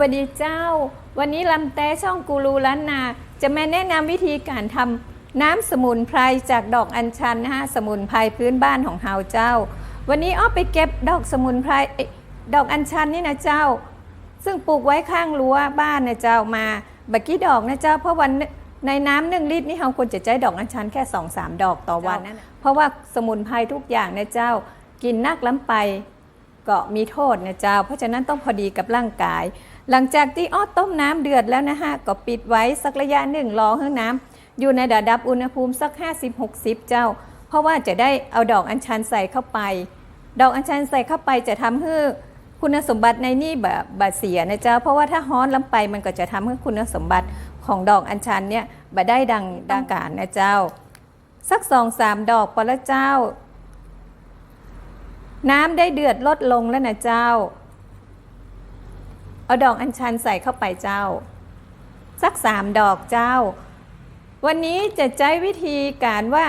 วัสดีเจ้า วันนี้ลำแต้ช่องกูรูล้านนา จะมาแนะนำวิธีการทำน้ำสมุนไพรจากดอกอัญชันนะฮะสมุนไพรพื้นบ้านของเฮาเจ้า วันนี้อ้อไปเก็บดอกสมุนไพรอดอกอัญชันนี่นะเจ้า ซึ่งปลูกไว้ข้างรั้วบ้านนะเจ้ามาบักกี้ดอกนะเจ้า เพราะวันในน้ำหนึ่งลิตรนี่เราควรจะใช้ดอกอัญชันแค่2องสามดอกต่อวันนะเพราะว่าสมุนไพรทุกอย่างนะเจ้า กินนักล้ำไป ก็มีโทษนะเจ้า เพราะฉะนั้นต้องพอดีกับร่างกาย หลังจากที่อ้อต้มน้ำเดือดแล้วนะฮะก็ปิดไว้สักระยะหนึ่งรอให้น้ำอยู่ในระดับอุณหภูมิสัก 50-60 เจ้า เพราะว่าจะได้เอาดอกอัญชันใส่เข้าไป ดอกอัญชันใส่เข้าไปจะทำให้คุณสมบัติในนี่แบบบาเสียนะเจ้า เพราะว่าถ้าฮ้อนล้ำไปมันก็จะทำให้คุณสมบัติของดอกอัญชันเนี่ยบาได้ดังดังการนะเจ้า สักสองสามดอกพอละเจ้า น้ำได้เดือดลดลงแล้วนะเจ้า เอาดอกอัญชันใส่เข้าไปเจ้า สักสามดอกเจ้า วันนี้จะใช้วิธีการว่า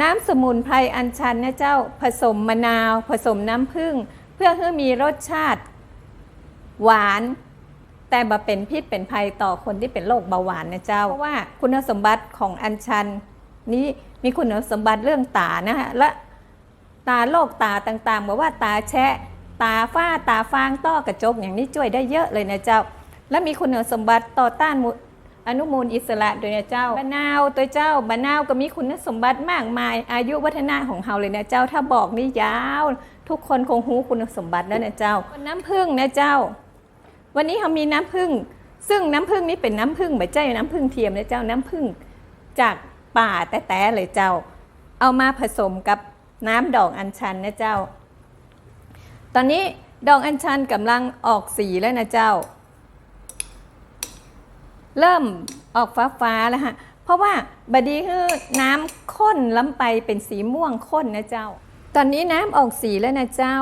น้ำสมุนไพรอัญชันนะเจ้า ผสมมะนาว ผสมน้ำผึ้งเพื่อให้มีรสชาติ หวาน แต่มาเป็นพิษเป็นภัยต่อคนที่เป็นโรคเบาหวานนะเจ้าเพราะว่าคุณสมบัติของอัญชัน นี้มีคุณสมบัติเรื่องตานะฮะและ ตาโรคตาต่างๆบอกว่าตาแชะ ตาฝ้าตาฟางต้อกระจกอย่างนี้ช่วยได้เยอะเลยนะเจ้า และมีคุณสมบัติต่อต้านอนุมูลอิสระโดยนะเจ้ามะนาวตัวเจ้ามะนาวก็มีคุณสมบัติมากมาย อายุวัฒนะของเฮาเลยนะเจ้า ถ้าบอกนี่ยาว ทุกคนคงหูคุณสมบัติแล้วนะเจ้า น้ำผึ้งนะเจ้า วันนี้เขามีน้ำผึ้งซึ่งน้ำผึ้งนี้เป็นน้ำผึ้งไม่ใช่น้ำผึ้งเทียมนะเจ้าน้ำผึ้งจากป่าแต่แต่ๆเลยเจ้า เอามาผสมกับ น้ำดอกอัญชันนะเจ้า ตอนนี้ดอกอัญชันกำลังออกสีแล้วนะเจ้า เริ่มออกฟ้าฟ้าๆแล้วฮะ เพราะว่าบดีคือน้ำข้นล้ำไปเป็นสีม่วงข้นนะเจ้า ตอนนี้น้ำออกสีแล้วนะเจ้า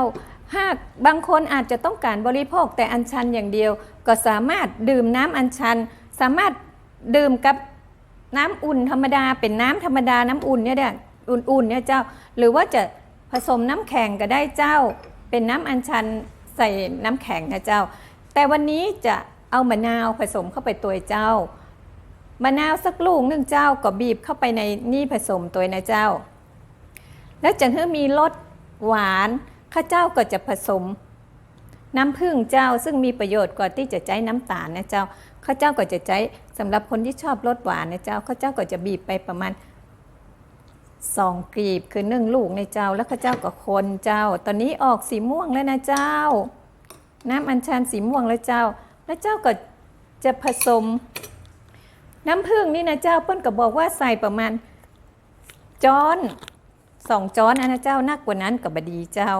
หากบางคนอาจจะต้องการบริโภคแต่อัญชันอย่างเดียว ก็สามารถดื่มน้ำอัญชัน สามารถดื่มกับน้ำอุ่นธรรมดาเป็นน้ำธรรมดาน้ำอุ่นเนี่ยเด้ อุ่นๆเนี่ยเจ้า หรือว่าจะผสมน้ำแข็งก็ได้เจ้า เป็นน้ำอัญชันใส่น้ำแข็งนะเจ้า แต่วันนี้จะเอามะนาวผสมเข้าไปตัวเจ้ามะนาวสักลูกหนึ่งเจ้าก็บีบเข้าไปในนี่ผสมตัวนะเจ้า แล้วจะให้มีรสหวานข้าเจ้าก็จะผสม น้ำผึ้งเจ้าซึ่งมีประโยชน์กว่าที่จะใช้น้ำตาลนะเจ้าข้าเจ้าก็จะใช้สำหรับคนที่ชอบรสหวานนะเจ้าข้าเจ้าก็จะบีบไปประมาณ สองกลีบคือหนึ่งลูกในเจ้าแล้วข้าเจ้าก็คนเจ้า ตอนนี้ออกสีม่วงแล้วนะเจ้า น้ำอัญชันสีม่วงแล้วเจ้า แล้วเจ้าก็จะผสม น้ำผึ้งนี่นะเจ้าเปิ้นก็บอกว่าใส่ประมาณจ้อนสองจ้อนนะนะเจ้านักกว่านั้นกับบดีเจ้า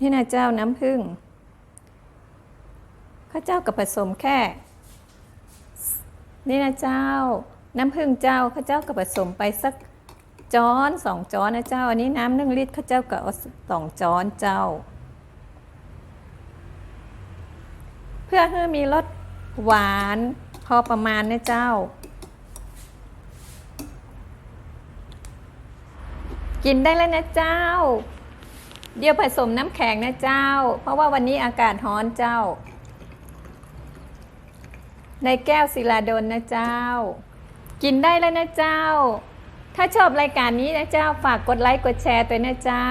นี่นะเจ้าน้ำผึ้งข้าเจ้ากับผสมแค่ นี่นะเจ้า น้ำผึ้งเจ้าข้าเจ้ากับผสมไปสักจ้อนสองจ้อนนะเจ้า อันนี้น้ำหนึ่งลิตรข้าเจ้ากับเอาสองจ้อนเจ้า เพื่อให้มีรสหวานพอประมาณนะเจ้า กินได้แล้วนะเจ้า เดี๋ยวผสมน้ำแข็งนะเจ้า เพราะว่าวันนี้อากาศร้อนเจ้า ในแก้วศิลาดลนะเจ้า กินได้แล้วนะเจ้า ถ้าชอบรายการนี้นะเจ้า ฝากกดไลค์กดแชร์ตัวนะเจ้า